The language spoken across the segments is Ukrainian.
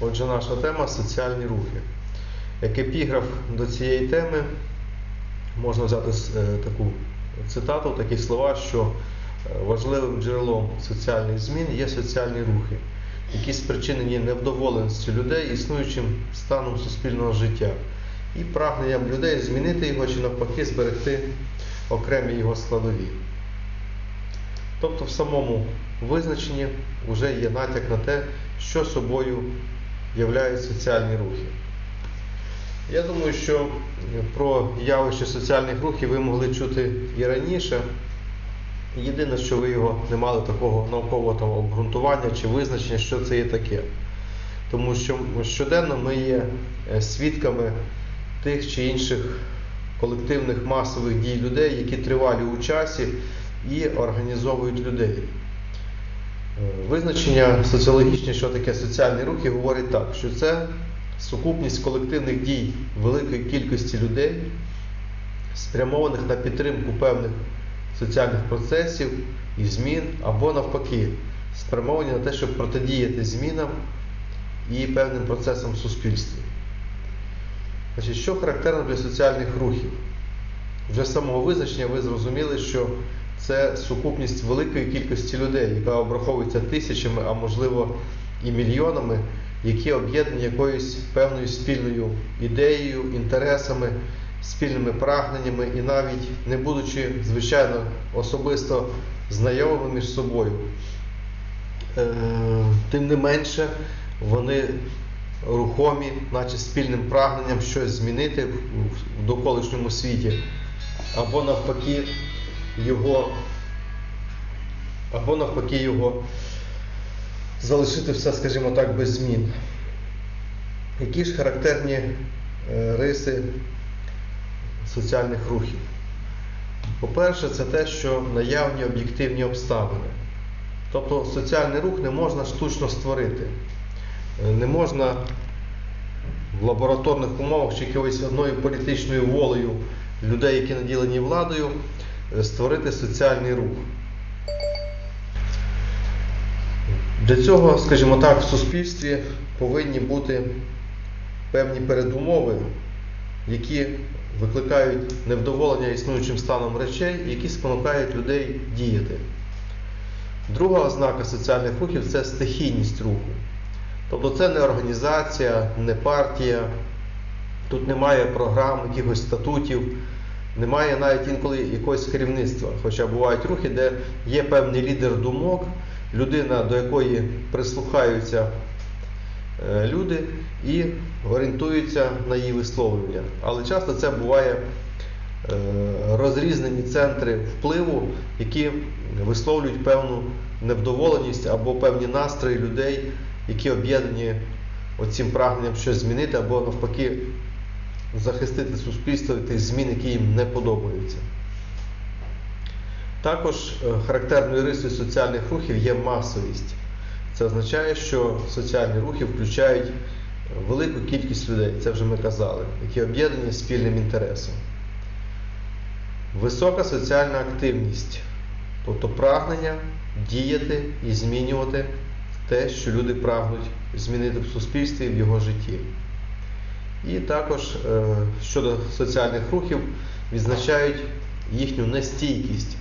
Отже, наша тема соціальні рухи. Як епіграф до цієї теми можна взяти е, таку цитату, такі слова, що е, важливим джерелом соціальних змін є соціальні рухи, які спричинені невдоволеністю людей існуючим станом суспільного життя і прагненням людей змінити його чи навпаки зберегти окремі його складові. Тобто в самому визначенні вже є натяк на те, що собою являють соціальні рухи. Я думаю, що про явище соціальних рухів ви могли чути і раніше. Єдине, що ви його не мали такого наукового там, обґрунтування чи визначення, що це є таке. Тому що щоденно ми є е, свідками тих чи інших колективних масових дій людей, які тривалі у часі і організовують людей. Визначення соціологічне, що таке соціальні рухи, говорить так, що це сукупність колективних дій великої кількості людей, спрямованих на підтримку певних соціальних процесів і змін, або навпаки, спрямовані на те, щоб протидіяти змінам і певним процесам в суспільстві. Значить, що характерно для соціальних рухів? Вже з самого визначення ви зрозуміли, що це сукупність великої кількості людей, яка обраховується тисячами, а можливо і мільйонами, які об'єднані якоюсь певною спільною ідеєю, інтересами, спільними прагненнями і навіть не будучи, звичайно, особисто знайомими між собою. Е, Тим не менше, вони рухомі, наче спільним прагненням щось змінити в довколишньому світі, або навпаки його, або навпаки його залишити все, скажімо так, без змін. Які ж характерні е, риси соціальних рухів? По-перше, це те, що наявні об'єктивні обставини. Тобто соціальний рух не можна штучно створити. Е, Не можна в лабораторних умовах чи якоюсь одною політичною волею людей, які наділені владою, створити соціальний рух. Для цього, скажімо так, в суспільстві повинні бути певні передумови, які викликають невдоволення існуючим станом речей, які спонукають людей діяти. Друга ознака соціальних рухів це стихійність руху. Тобто це не організація, не партія, тут немає програм, якихось статутів, немає навіть інколи якогось керівництва. Хоча бувають рухи, де є певний лідер думок, людина, до якої прислухаються е, люди і орієнтуються на її висловлення. Але часто це буває е, розрізнені центри впливу, які висловлюють певну невдоволеність або певні настрої людей, які об'єднані оцим прагненням щось змінити, або навпаки захистити суспільство від тих змін, які їм не подобаються. Також е, характерною рисою соціальних рухів є масовість. Це означає, що соціальні рухи включають велику кількість людей, це вже ми казали, які об'єднані спільним інтересом. Висока соціальна активність, тобто прагнення діяти і змінювати те, що люди прагнуть змінити в суспільстві і в його житті. І також е, щодо соціальних рухів відзначають їхню нестійкість.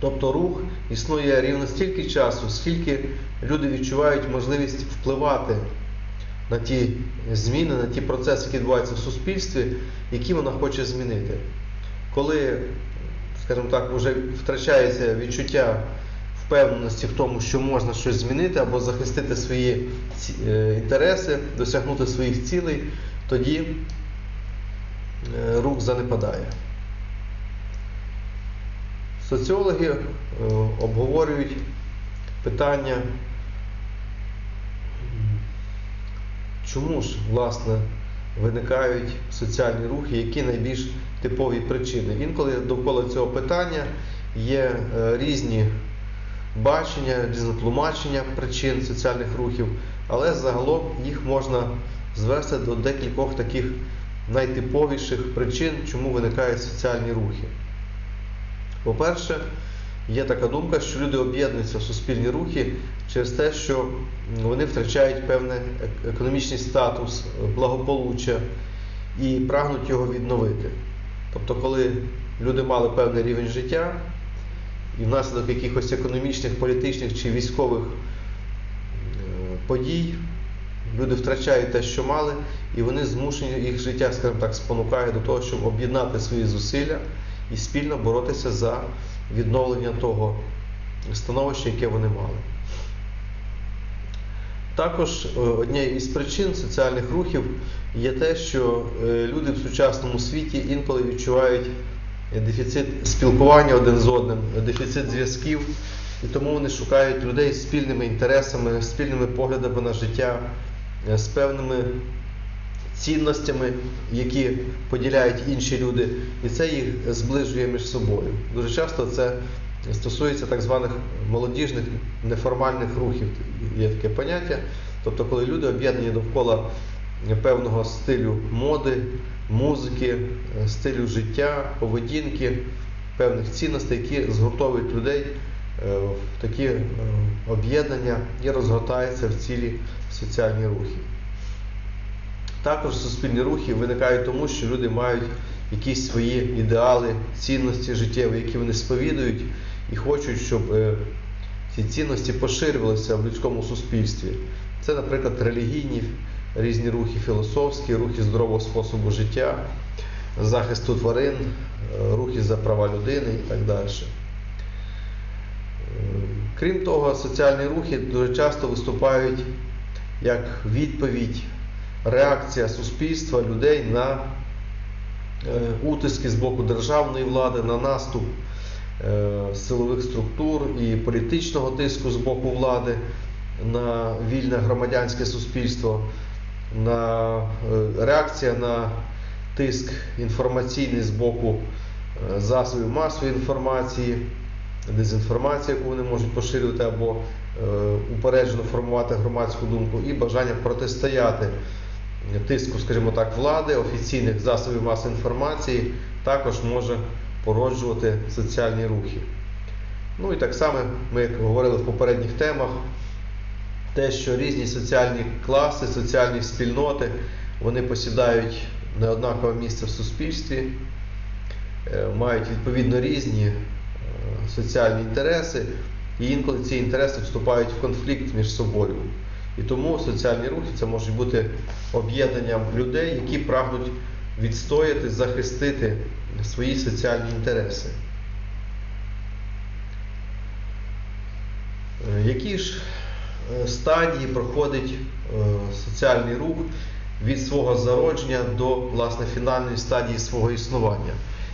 Тобто рух існує рівно стільки часу, скільки люди відчувають можливість впливати на ті зміни, на ті процеси, які відбуваються в суспільстві, які вона хоче змінити. Коли, скажімо так, вже втрачається відчуття впевненості в тому, що можна щось змінити або захистити свої е, інтереси, досягнути своїх цілей, тоді е, рух занепадає. Соціологи е, обговорюють питання, чому ж власне виникають соціальні рухи, які найбільш типові причини. Інколи довкола цього питання є різні бачення, різне тлумачення причин соціальних рухів, але загалом їх можна звести до декількох таких найтиповіших причин, чому виникають соціальні рухи. По-перше, є така думка, що люди об'єднуються в суспільні рухи через те, що вони втрачають певний економічний статус, благополуччя і прагнуть його відновити. Тобто, коли люди мали певний рівень життя, і внаслідок якихось економічних, політичних чи військових е, подій люди втрачають те, що мали, і вони змушені, їх життя, скажімо так, спонукає до того, щоб об'єднати свої зусилля і спільно боротися за відновлення того становища, яке вони мали. Також е, однією із причин соціальних рухів є те, що е, люди в сучасному світі інколи відчувають дефіцит спілкування один з одним, дефіцит зв'язків, і тому вони шукають людей з спільними інтересами, спільними поглядами на життя, е, з певними цінностями, які поділяють інші люди, і це їх зближує між собою. Дуже часто це стосується так званих молодіжних неформальних рухів. Є таке поняття. Тобто, коли люди об'єднані довкола певного стилю моди, музики, е, стилю життя, поведінки, певних цінностей, які згуртовують людей е, в такі е, об'єднання і розгортаються в цілі соціальні рухи. Також суспільні рухи виникають тому, що люди мають якісь свої ідеали, цінності життєві, які вони сповідують, і хочуть, щоб ці цінності поширювалися в людському суспільстві. Це, наприклад, релігійні різні рухи, філософські, рухи здорового способу життя, захисту тварин, е, рухи за права людини і так далі. Е, Крім того, соціальні рухи дуже часто виступають як відповідь, реакція суспільства, людей на е, утиски з боку державної влади, на наступ силових структур і політичного тиску з боку влади на вільне громадянське суспільство, на е, реакція на тиск інформаційний з боку е, засобів масової інформації, дезінформація, яку вони можуть поширювати або е, упереджено формувати громадську думку, і бажання протистояти тиску, скажімо так, влади, офіційних засобів масової інформації, також може породжувати соціальні рухи. Ну і так само, ми як говорили в попередніх темах, те, що різні соціальні класи, соціальні спільноти, вони посідають неоднакове місце в суспільстві, е, мають відповідно різні е, соціальні інтереси, і інколи ці інтереси вступають в конфлікт між собою. І тому соціальні рухи це можуть бути об'єднанням людей, які прагнуть відстояти, захистити свої соціальні інтереси. Е, Які ж стадії проходить е, соціальний рух від свого зародження до власне фінальної стадії свого існування?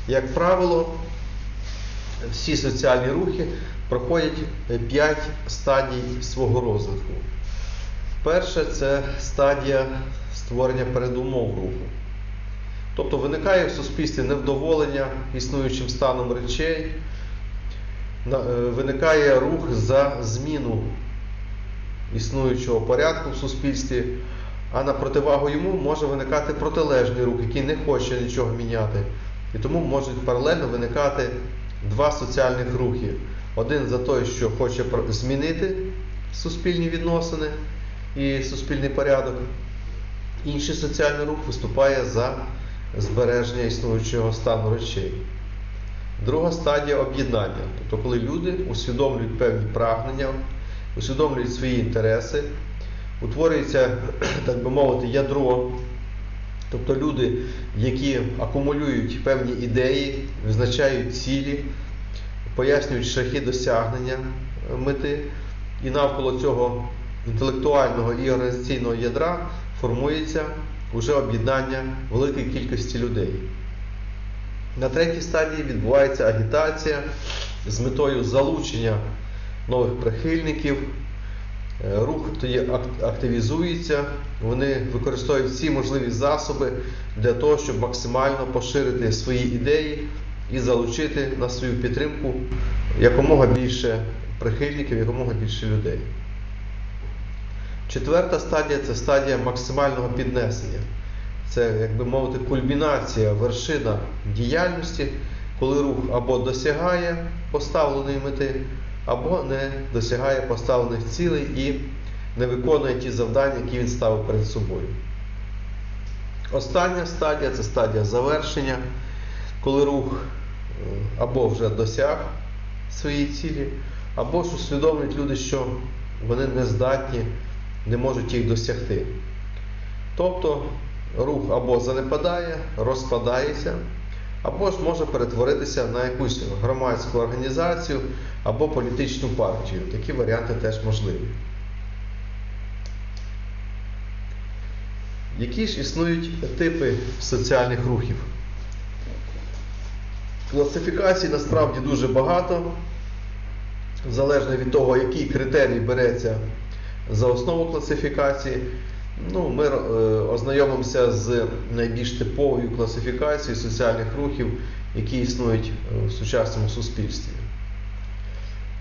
Як правило, всі соціальні рухи проходять 5 стадій свого розвитку. Перше це стадія створення передумов руху. Тобто виникає в суспільстві невдоволення існуючим станом речей, е, виникає рух за зміну існуючого порядку в суспільстві, а на противагу йому може виникати протилежний рух, який не хоче нічого міняти. І тому можуть паралельно виникати два соціальних рухи. Один за той, що хоче змінити суспільні відносини і суспільний порядок. Інший соціальний рух виступає за збереження існуючого стану речей. Друга стадія об'єднання. Тобто, коли люди усвідомлюють певні прагнення, усвідомлюють свої інтереси, утворюється, так би мовити, ядро. Тобто люди, які акумулюють певні ідеї, визначають цілі, пояснюють шляхи досягнення е, мети, і навколо цього інтелектуального і організаційного ядра формується вже об'єднання великої кількості людей. На третій стадії відбувається агітація з метою залучення нових прихильників. Е, Рух тоді активізується, вони використовують всі можливі засоби для того, щоб максимально поширити свої ідеї і залучити на свою підтримку якомога більше прихильників, якомога більше людей. Четверта стадія це стадія максимального піднесення. Це, як би мовити, кульмінація, вершина діяльності, коли рух або досягає поставленої мети, або не досягає поставлених цілей і не виконує ті завдання, які він ставив перед собою. Остання стадія це стадія завершення, коли рух е, або вже досяг свої цілі, або ж усвідомлюють люди, що вони не здатні, не можуть їх досягти. Тобто рух або занепадає, розпадається, або ж може перетворитися на якусь громадську організацію або політичну партію. Такі варіанти теж можливі. Які ж існують типи соціальних рухів? Класифікацій насправді дуже багато, залежно від того, який критерій береться за основу класифікації. Ну, ми е, ознайомимося з найбільш типовою класифікацією соціальних рухів, які існують е, в сучасному суспільстві.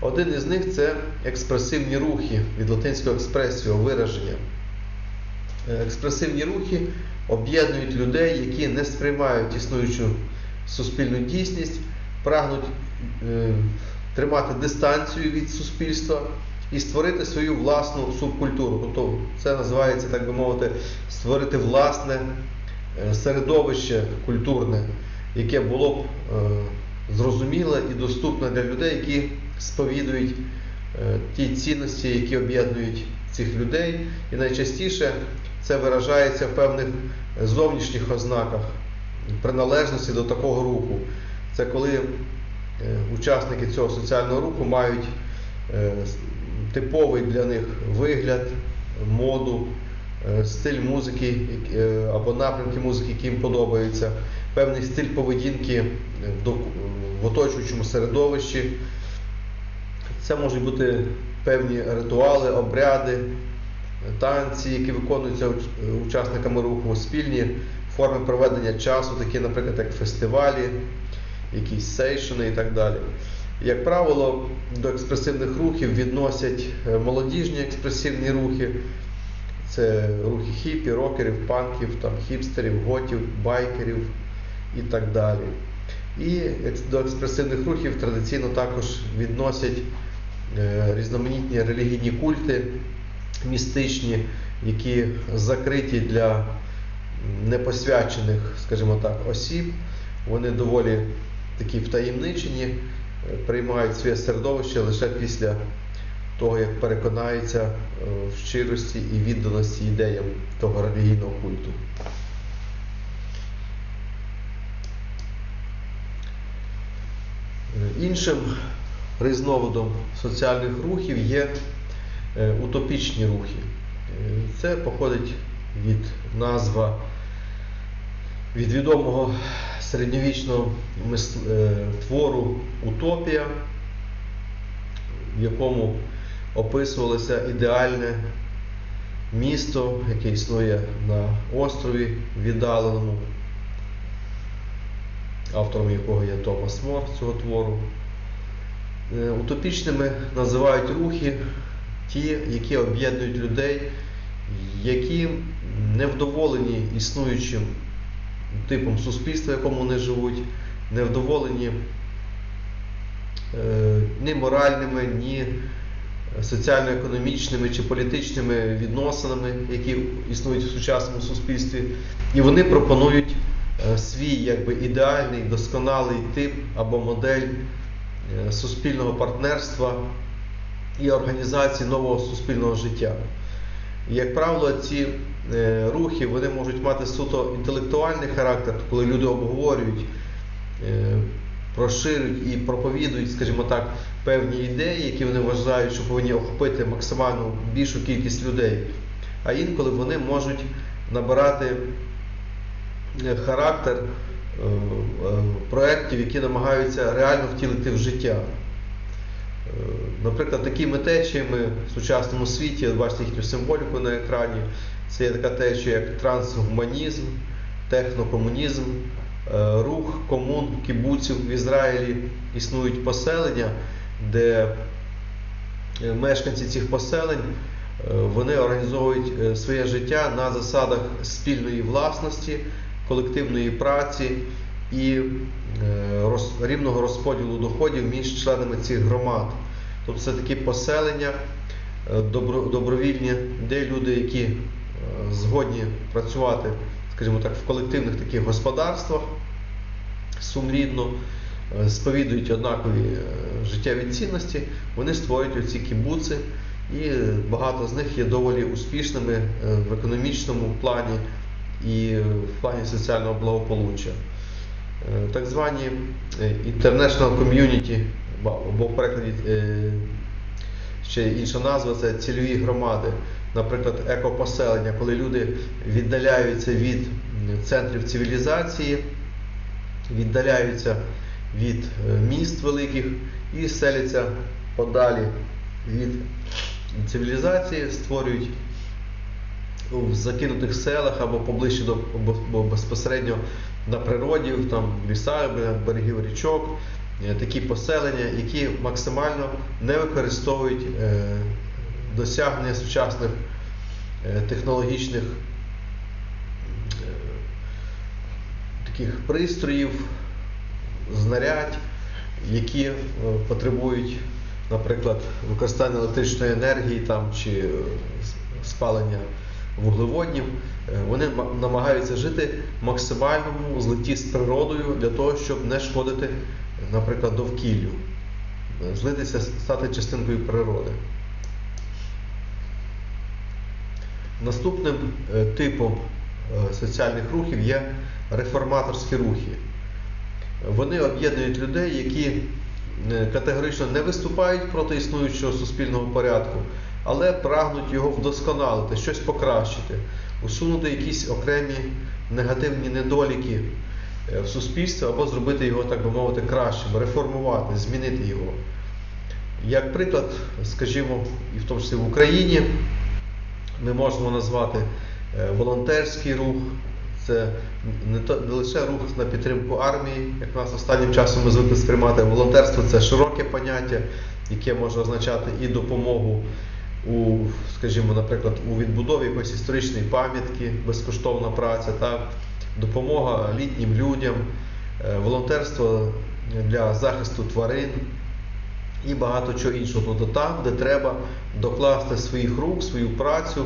Один із них це експресивні рухи від латинського експресіо вираження. Е, Експресивні рухи об'єднують людей, які не сприймають існуючу суспільну дійсність, прагнуть тримати дистанцію від суспільства і створити свою власну субкультуру. Тобто це називається, так би мовити, створити власне е, середовище культурне, яке було б е, зрозуміле і доступне для людей, які сповідують е, ті цінності, які об'єднують цих людей. І найчастіше це виражається в певних зовнішніх ознаках приналежності до такого руху. Це коли учасники цього соціального руху мають типовий для них вигляд, моду, е, стиль музики е, або напрямки музики, які їм подобаються, певний стиль поведінки в оточуючому середовищі. Це можуть бути певні ритуали, обряди, танці, які виконуються учасниками руху, спільні форми проведення часу, такі, наприклад, як фестивалі, якісь сейшини і так далі. Як правило, до експресивних рухів відносять е, молодіжні експресивні рухи, це рухи хіпі, рокерів, панків, там, хіпстерів, готів, байкерів і так далі. І до експресивних рухів традиційно також відносять е, різноманітні релігійні культи, містичні, які закриті для непосвячених, скажімо так, осіб. Вони доволі такі втаємничені, приймають своє середовище лише після того, як переконаються е, в щирості і відданості ідеям того релігійного культу. Е, Іншим різновидом соціальних рухів є е, утопічні рухи. Це походить від назва від відомого середньовічного е, твору Утопія, в якому описувалося ідеальне місто, яке існує на острові віддаленому, автором якого є Томас Мор цього твору. Е, Утопічними називають рухи ті, які об'єднують людей, які невдоволені існуючим типом суспільства, в якому вони живуть, невдоволені е, ні моральними, ні соціально-економічними чи політичними відносинами, які існують в сучасному суспільстві. І вони пропонують е, свій якби, ідеальний, досконалий тип або модель е, суспільного партнерства і організації нового суспільного життя. І, як правило, ці е, рухи вони можуть мати суто інтелектуальний характер, коли люди обговорюють, е, проширюють і проповідують, скажімо так, певні ідеї, які вони вважають, що повинні охопити максимально більшу кількість людей. А інколи вони можуть набирати е, характер проєктів, які намагаються реально втілити в життя. Наприклад, такими течіями в сучасному світі, бачите їхню символіку на екрані, це є така течія, як трансгуманізм, технокомунізм, е, рух комун, кібуців в Ізраїлі існують поселення, де е, мешканці цих поселень е, вони організовують своє життя на засадах спільної власності, колективної праці і рівного розподілу доходів між членами цих громад. Тобто це такі поселення добро, добровільні, де люди, які згодні працювати, скажімо так, в колективних таких господарствах сумлінно, е, сповідують однакові е, життєві цінності, вони створюють оці кібуци, і е, багато з них є доволі успішними е, в економічному плані і в плані соціального благополуччя. Е, Так звані е, International Community, або в перекладі е, ще інша назва це цільові громади, наприклад, екопоселення, коли люди віддаляються від центрів цивілізації, віддаляються від е, міст великих і селяться подалі від цивілізації, створюють в закинутих селах або поближче до безпосередньо на природі, там лісах, берегів річок, е, такі поселення, які максимально не використовують е, досягнення сучасних е, технологічних е, таких пристроїв, знарядь, які е, потребують, наприклад, використання електричної енергії там, чи спалення вуглеводнів. Вони намагаються жити в максимальному злитті з природою для того, щоб не шкодити, наприклад, довкіллю, злитися, стати частинкою природи. Наступним е, типом е, соціальних рухів є реформаторські рухи. Вони об'єднують людей, які е, категорично не виступають проти існуючого суспільного порядку, але прагнуть його вдосконалити, щось покращити, усунути якісь окремі негативні недоліки в суспільстві або зробити його, так би мовити, кращим, реформувати, змінити його. Як приклад, скажімо, і в тому числі в Україні ми можемо назвати е, волонтерський рух. Це не, то, не лише рух на підтримку армії, як нас останнім часом ми звикли сприймати. Волонтерство це широке поняття, яке може означати і допомогу у, скажімо, наприклад, у відбудові якоїсь історичної пам'ятки, безкоштовна праця, так? допомога літнім людям, е, волонтерство для захисту тварин і багато чого іншого. Тобто там, де треба докласти своїх рук, свою працю,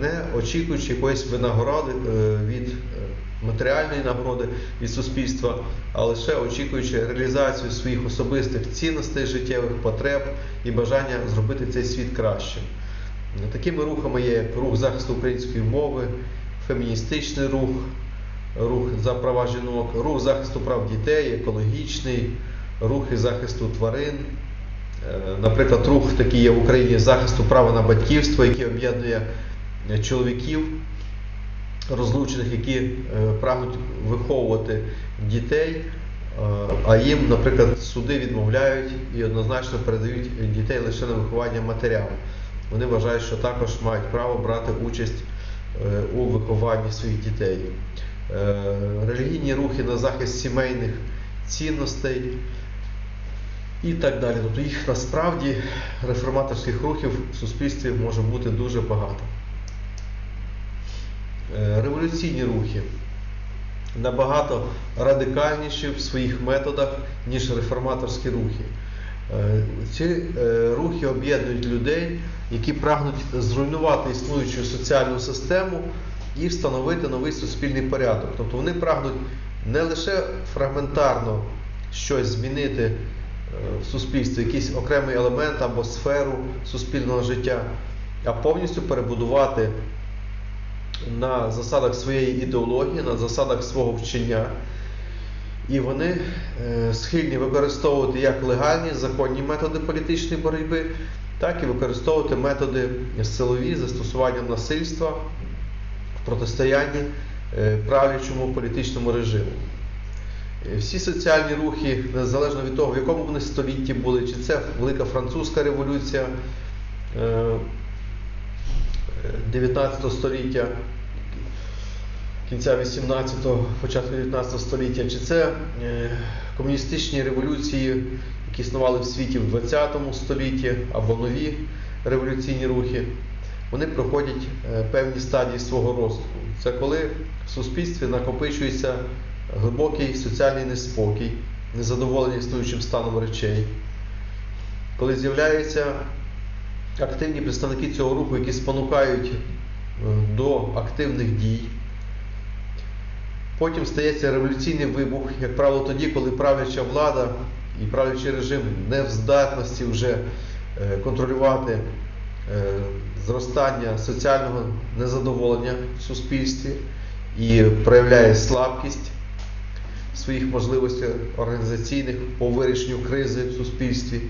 не очікуючи якоїсь винагороди е, від е, матеріальної нагороди від суспільства, а лише очікуючи реалізацію своїх особистих цінностей, життєвих потреб і бажання зробити цей світ кращим. Такими рухами є рух захисту української мови, феміністичний рух, рух за права жінок, рух захисту прав дітей, екологічний, рухи захисту тварин. Е, Наприклад, рух такий є в Україні захисту права на батьківство, який об'єднує е, чоловіків розлучених, які е, прагнуть виховувати дітей, а їм, наприклад, суди відмовляють і однозначно передають дітей лише на виховання матерям. Вони вважають, що також мають право брати участь у вихованні своїх дітей. Релігійні рухи на захист сімейних цінностей і так далі. Тобто їх насправді реформаторських рухів в суспільстві може бути дуже багато. Е, Революційні рухи набагато радикальніші в своїх методах, ніж реформаторські рухи. Е, Ці е, рухи об'єднують людей, які прагнуть зруйнувати існуючу соціальну систему і встановити новий суспільний порядок. Тобто вони прагнуть не лише фрагментарно щось змінити в суспільстві, якийсь окремий елемент або сферу суспільного життя, а повністю перебудувати на засадах своєї ідеології, на засадах свого вчення. І вони е, схильні використовувати як легальні законні методи політичної боротьби, так і використовувати методи силові застосуванням насильства в протистоянні е, правлячому політичному режиму. Е, Всі соціальні рухи, незалежно від того, в якому вони столітті були, чи це Велика Французька революція е, 19 століття, кінця 18-го, початку 19 століття, чи це е, комуністичні революції, які існували в світі в 20 столітті, або нові революційні рухи, вони проходять е, певні стадії свого розвитку. Це коли в суспільстві накопичується глибокий соціальний неспокій, незадоволення існуючим станом речей, коли з'являються активні представники цього руху, які спонукають е, до активних дій. Потім стається революційний вибух, як правило, тоді, коли правляча влада і правлячий режим не в здатності вже е, контролювати е, зростання соціального незадоволення в суспільстві і проявляє слабкість своїх можливостей організаційних по вирішенню кризи в суспільстві.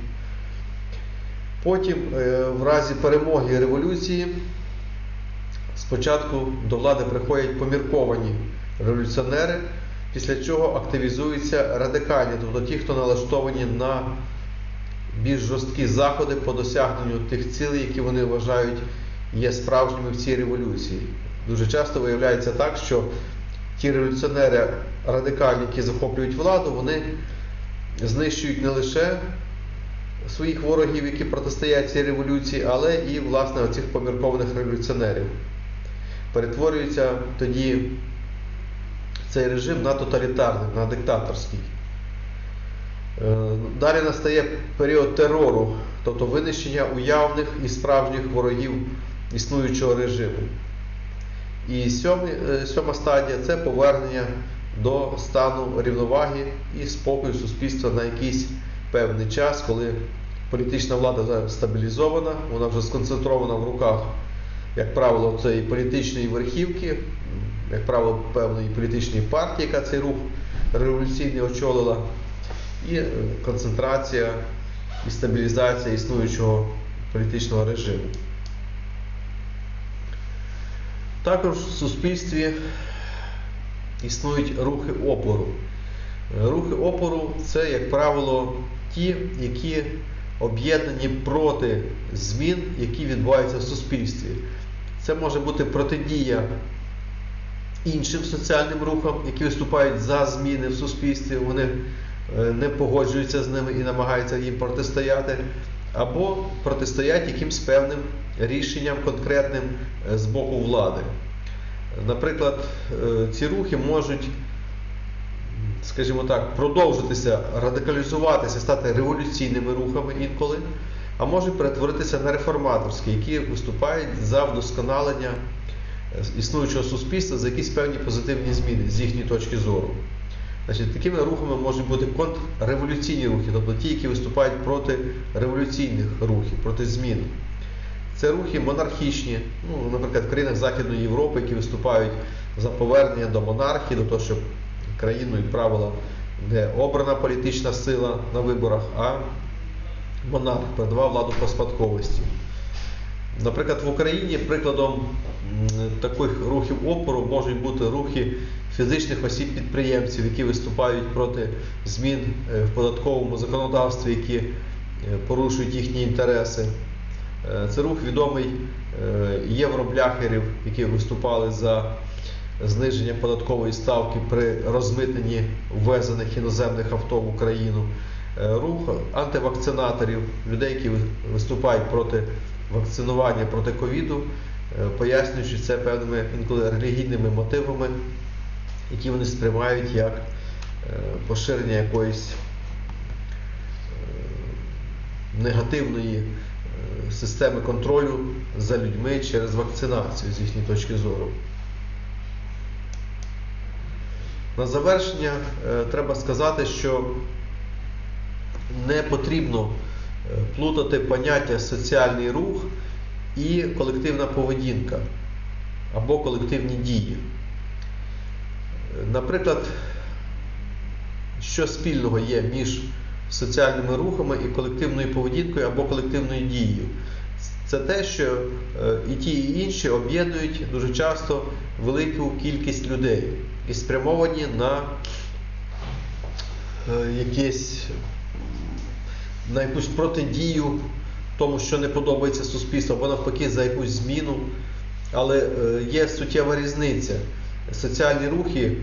Потім, е, в разі перемоги революції, спочатку до влади приходять помірковані революціонери, після чого активізуються радикальні, тобто ті, хто налаштовані на більш жорсткі заходи по досягненню тих цілей, які вони вважають є справжніми в цій революції. Дуже часто виявляється так, що ті революціонери радикальні, які захоплюють владу, вони знищують не лише своїх ворогів, які протистоять цій революції, але і власне оцих поміркованих революціонерів. Перетворюється тоді цей режим на тоталітарний, на диктаторський. Е, Далі настає період терору, тобто винищення уявних і справжніх ворогів існуючого режиму. І е, сьома стадія це повернення до стану рівноваги і спокою суспільства на якийсь певний час, коли політична влада стабілізована, вона вже сконцентрована в руках, як правило, цієї політичної верхівки, як правило, певної політичної партії, яка цей рух революційний очолила, і е, концентрація і стабілізація існуючого політичного режиму. Також в суспільстві існують рухи опору. Рухи опору це, як правило, ті, які об'єднані проти змін, які відбуваються в суспільстві. Це може бути протидія іншим соціальним рухам, які виступають за зміни в суспільстві, вони е, не погоджуються з ними і намагаються їм протистояти, або протистоять якимсь певним рішенням конкретним е, з боку влади. Наприклад, е, ці рухи можуть, скажімо так, продовжитися, радикалізуватися, стати революційними рухами інколи, а можуть перетворитися на реформаторські, які виступають за вдосконалення е, існуючого суспільства за якісь певні позитивні зміни з їхньої точки зору. Значить, Такими рухами можуть бути контрреволюційні рухи, тобто ті, які виступають проти революційних рухів, проти змін. Це рухи монархічні, ну, наприклад, в країнах Західної Європи, які виступають за повернення до монархії, до того, щоб країною правила не обрана політична сила на виборах, а монарх передавав владу по спадковості. Наприклад, в Україні прикладом таких рухів опору можуть бути рухи фізичних осіб-підприємців, які виступають проти змін е, в податковому законодавстві, які е, порушують їхні інтереси. Е, Це рух відомий е, євробляхерів, які виступали за зниження податкової ставки при розмитненні ввезених іноземних авто в Україну. Е, Рух антивакцинаторів, людей, які виступають проти вакцинування проти ковіду, пояснюючи це певними інколи релігійними мотивами, які вони сприймають як поширення якоїсь негативної системи контролю за людьми через вакцинацію з їхньої точки зору. На завершення е, треба сказати, що не потрібно е, плутати поняття соціальний рух і колективна поведінка або колективні дії. Наприклад, що спільного є між соціальними рухами і колективною поведінкою або колективною дією? Це те, що е, і ті, і інші об'єднують дуже часто велику кількість людей і спрямовані на е, якесь на якусь протидію тому, що не подобається суспільству, або навпаки за якусь зміну. Але е, є суттєва різниця. Соціальні рухи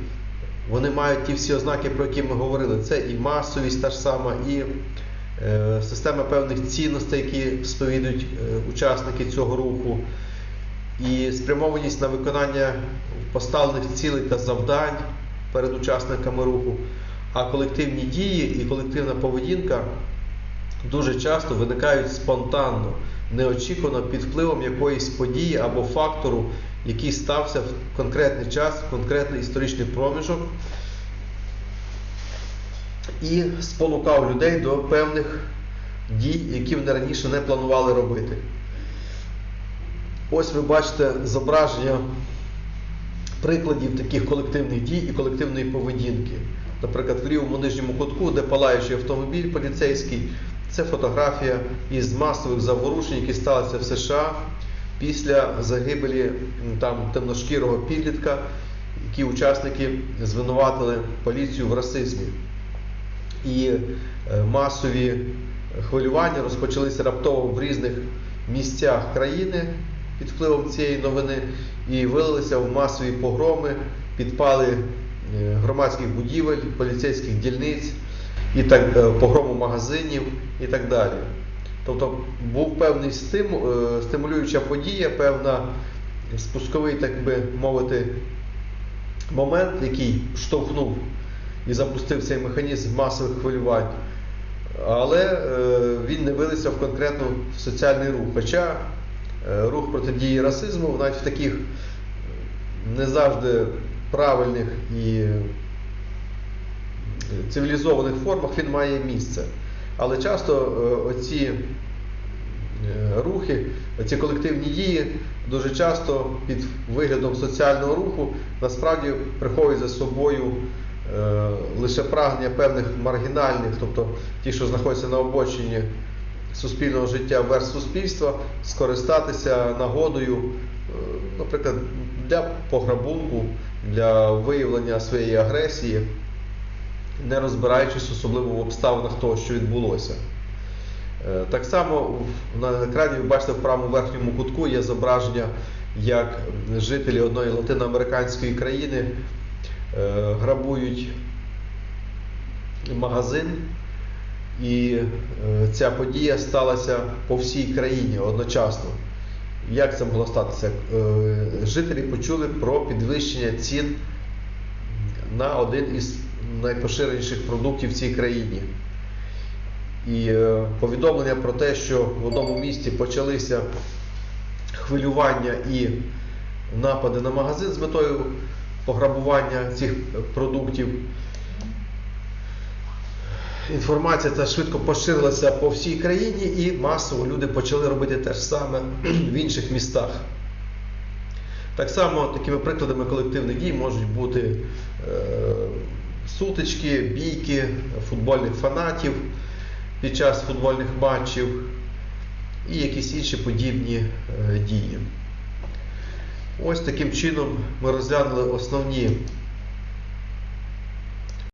вони мають ті всі ознаки, про які ми говорили. Це і масовість та ж сама, і е, система певних цінностей, які сповідують е, учасники цього руху, і спрямованість на виконання поставлених цілей та завдань, перед учасниками руху. А колективні дії і колективна поведінка дуже часто виникають спонтанно, неочікувано під впливом якоїсь події або фактору, який стався в конкретний час, в конкретний історичний проміжок і спонукав людей до певних дій, які вони раніше не планували робити. Ось ви бачите зображення прикладів таких колективних дій і колективної поведінки. Наприклад, в лівому нижньому кутку, де палаючий автомобіль поліцейський, це фотографія із масових заворушень, які сталися в США після загибелі там темношкірого підлітка, які учасники звинуватили поліцію в расизмі. І е, масові хвилювання розпочалися раптово в різних місцях країни під впливом цієї новини і вилилися в масові погроми, підпали е, громадських будівель, поліцейських дільниць, і так, е, погрому магазинів і так далі. Тобто був певний стиму, е, стимулююча подія, певна спусковий, так би мовити, момент, який штовхнув і запустив цей механізм масових хвилювань. Але е, він не вилився в конкретно в соціальний рух. Хоча е, рух протидії расизму навіть в таких не завжди правильних і цивілізованих формах він має місце. Але часто е, оці е, рухи, ці колективні дії дуже часто під виглядом соціального руху насправді приховують за собою е, лише прагнення певних маргінальних, тобто ті, що знаходяться на обочині суспільного життя верст суспільства, скористатися нагодою, наприклад, для пограбунку, для виявлення своєї агресії, не розбираючись особливо в обставинах того, що відбулося. Е, Так само на екрані ви бачите в правому верхньому кутку є зображення, як жителі одної латиноамериканської країни е, грабують магазин, і е, ця подія сталася по всій країні одночасно. Як це могло статися? Жителі почули про підвищення цін на один із найпоширеніших продуктів в цій країні. І е, повідомлення про те, що в одному місті почалися хвилювання і напади на магазин з метою пограбування цих продуктів. Інформація ця швидко поширилася по всій країні і масово люди почали робити те ж саме в інших містах. Так само такими прикладами колективних дій можуть бути е, сутички, бійки футбольних фанатів під час футбольних матчів і якісь інші подібні е, дії. Ось таким чином ми розглянули основні